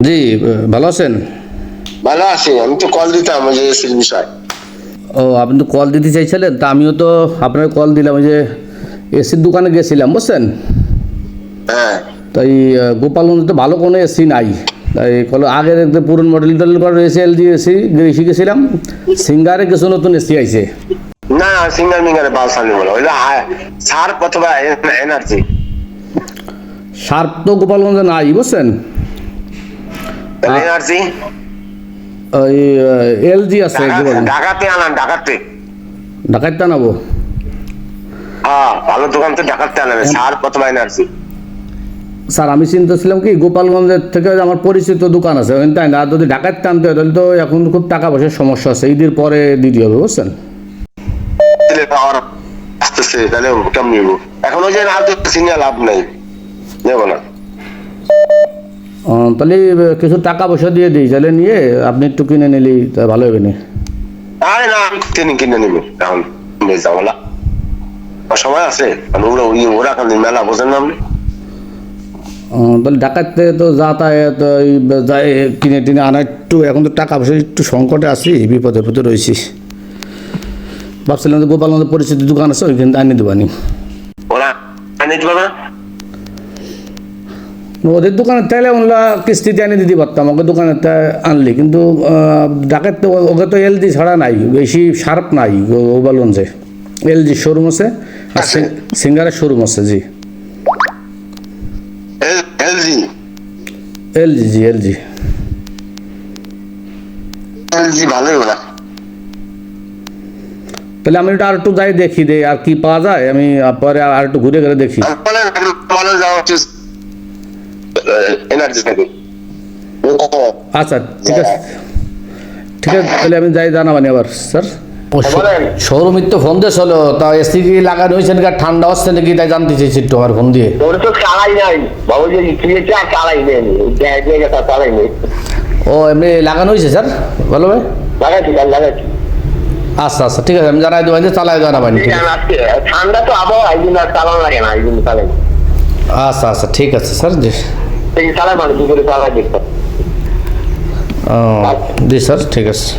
জি ভালো আছেন? ভালো আছি। আমি তো কল দিতাম যে এসির বিষয়। ও আপনি তো কল দিতে চাইছিলেন তা আমিও তো আপনার কল দিলাম ওই যে এসির দোকানে গেছিলাম বুঝছেন? হ্যাঁ। তাই গোপালগঞ্জে তো ভালো কোনো এসি নাই। তাই কল আগের একদম পুরনো মডেল টডেল করা এসি এলজি এসি এসি গেছিলাম সিঙ্গারে কিছু নতুন এসি আইছে। না না সিঙ্গার মিঙ্গারে বাল সামনে বলো ওই যে আ- সার অথবা এনার্জি। শার্প তো গোপালগঞ্জে নাই বুঝছেন? ওই এলজি আছে ঢাকাতে আনান ঢাকাতে। ঢাকাইতে আনাবো। হ্যাঁ ভালো দোকান তো ঢাকাতে আনান সার অথবা এনার্জি স্যার আমি চিন্তা ছিলাম কি গোপালগঞ্জের থেকে আমার পরিচিত দোকান আছে তাই না? আর যদি ঢাকাতে আনতে হয় তাহলে তো এখন খুব টাকা পয়সার সমস্যা আছে। ঈদের পরে দিতে হবে বুঝছেন? এখন ওই যে না তো সিঙ্গা লাভ নাই। নেব না। তাহলে কিছু টাকা পয়সা দিয়ে দিই তাহলে নিয়ে আপনি একটু কিনে নিলি তা ভালো হবে না? আরে না আমি কিনে কিনে নিব। এখন বেশ সময় আছে? ওরা ওই ওরা এখন মেলা বোঝেন না আপনি? তাহলে ঢাকাতে তো যাতায়াত এই যায় কিনে টিনে আনা একটু এখন তো টাকা পয়সা একটু সংকটে আছি বিপদের ভিতরে রয়েছি। ভাবছিলাম যে গোপালগঞ্জের পরিচিত দোকান আছে ওইখানে আনিয়ে দেবানি ওরা আনিয়ে দিবে না? ওদের দোকানের তাইলে ওগুলা কিস্তিতে এনে দিতে পারতাম ওকে দোকানের আনলি। কিন্তু ডাকাত তো ওকে তো এলজি ছাড়া নাই বেশি শার্প নাই গোপালগঞ্জে এলজি শোরুম আছে আর? সিঙ্গারের শোরুম আছে জি। এলজি? এলজি জি এলজি। এলজি ভালোই ওরা। তাহলে আমি এটা আর একটু যাই দেখি দে আর কি পাওয়া যায় আমি পরে আর একটু ঘুরে ঘুরে দেখি। বলেন বলেন যাওয়া এনার্জি থেকে। আচ্ছা ঠিক আছে। ঠিক আছে তাহলে আমি যাই জানাবানি আবার স্যার। শোরুমের তো ফোন দিয়ে চলো তা এসি কি লাগানো হয়েছে নাকি? ঠান্ডা হচ্ছে নাকি? তাই জানতে চাইছি একটু আমার ফোন দিয়ে। ওর তো চালাই নাই। বাবু যে ইতিয়েছে আর চালাই নেই চালাই নেই ও এমনি লাগানো হয়েছে স্যার? ভালো ভাই। লাগাচ্ছি কাল লাগাচ্ছি আচ্ছা আচ্ছা ঠিক আছে আমি জানাই দেবো যে চালাই আছে। ঠান্ডা তো আবহাওয়া এই জন্য আর চালানো লাগে না এই জন্য চালাই আচ্ছা আচ্ছা ঠিক আছে স্যার জি এই চালাই মানে দুপুরে চালাই দেখতে ও, জি স্যার ঠিক আছে।